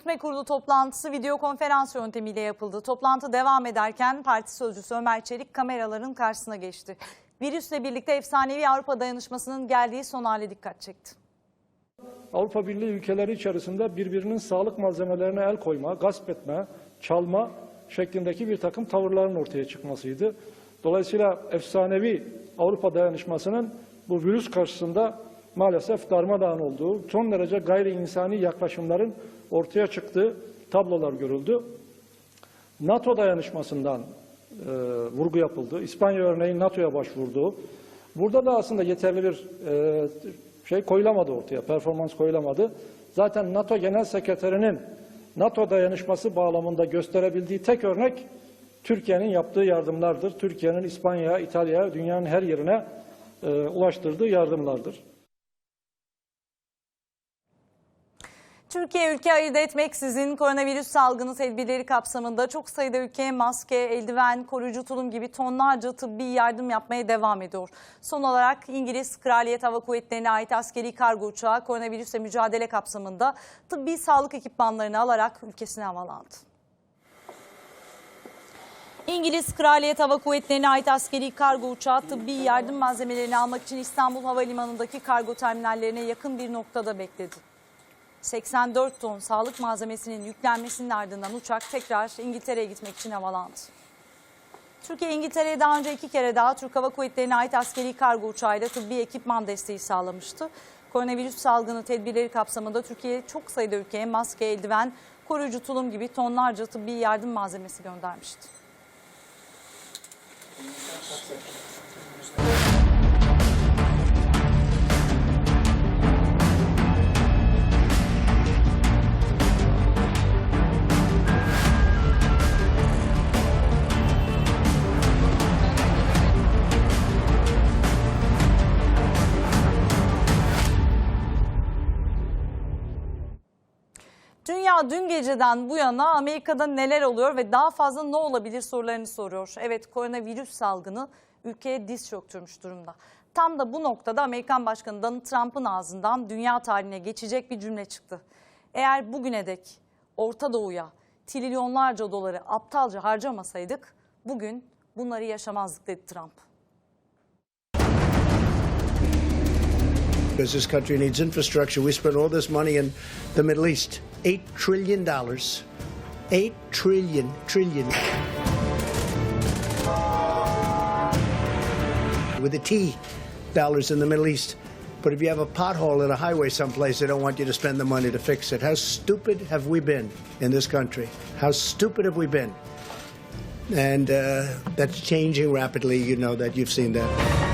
Yürütme Kurulu toplantısı video konferans yöntemiyle yapıldı. Toplantı devam ederken parti sözcüsü Ömer Çelik kameraların karşısına geçti. Virüsle birlikte efsanevi Avrupa dayanışmasının geldiği son hale dikkat çekti. Avrupa Birliği ülkeleri içerisinde birbirinin sağlık malzemelerine el koyma, gasp etme, çalma şeklindeki bir takım tavırların ortaya çıkmasıydı. Dolayısıyla efsanevi Avrupa dayanışmasının bu virüs karşısında maalesef darmadağın olduğu, son derece gayri insani yaklaşımların ortaya çıktığı tablolar görüldü. NATO dayanışmasından e, vurgu yapıldı. İspanya örneğin NATO'ya başvurdu. Burada da aslında yeterli bir e, şey koyulamadı ortaya, performans koyulamadı. Zaten NATO Genel Sekreterinin NATO dayanışması bağlamında gösterebildiği tek örnek Türkiye'nin yaptığı yardımlardır. Türkiye'nin İspanya'ya, İtalya'ya, dünyanın her yerine e, ulaştırdığı yardımlardır. Türkiye ülke ayırt etmeksizin koronavirüs salgını tedbirleri kapsamında çok sayıda ülkeye maske, eldiven, koruyucu tulum gibi tonlarca tıbbi yardım yapmaya devam ediyor. Son olarak İngiliz Kraliyet Hava Kuvvetleri'ne ait askeri kargo uçağı koronavirüsle mücadele kapsamında tıbbi sağlık ekipmanlarını alarak ülkesine havalandı. İngiliz Kraliyet Hava Kuvvetleri'ne ait askeri kargo uçağı tıbbi yardım malzemelerini almak için İstanbul Havalimanı'ndaki kargo terminallerine yakın bir noktada bekledi. 84 ton sağlık malzemesinin yüklenmesinin ardından uçak tekrar İngiltere'ye gitmek için havalandı. Türkiye İngiltere'ye daha önce iki kere daha Türk Hava Kuvvetleri'ne ait askeri kargo uçağıyla tıbbi ekipman desteği sağlamıştı. Koronavirüs salgını tedbirleri kapsamında Türkiye çok sayıda ülkeye maske, eldiven, koruyucu tulum gibi tonlarca tıbbi yardım malzemesi göndermişti. Dünya dün geceden bu yana Amerika'da neler oluyor ve daha fazla ne olabilir sorularını soruyor. Evet koronavirüs salgını ülkeye diz çöktürmüş durumda. Tam da bu noktada Amerikan Başkanı Donald Trump'ın ağzından dünya tarihine geçecek bir cümle çıktı. Eğer bugüne dek Orta Doğu'ya trilyonlarca doları aptalca harcamasaydık bugün bunları yaşamazdık dedi Trump. Because this country needs infrastructure. We spent all this money in the Middle East. Eight trillion dollars. Eight trillion, trillion. With a T dollars in the Middle East. But if you have a pothole in a highway someplace, they don't want you to spend the money to fix it. How stupid have we been in this country? How stupid have we been? And uh, that's changing rapidly. You know that. You've seen that.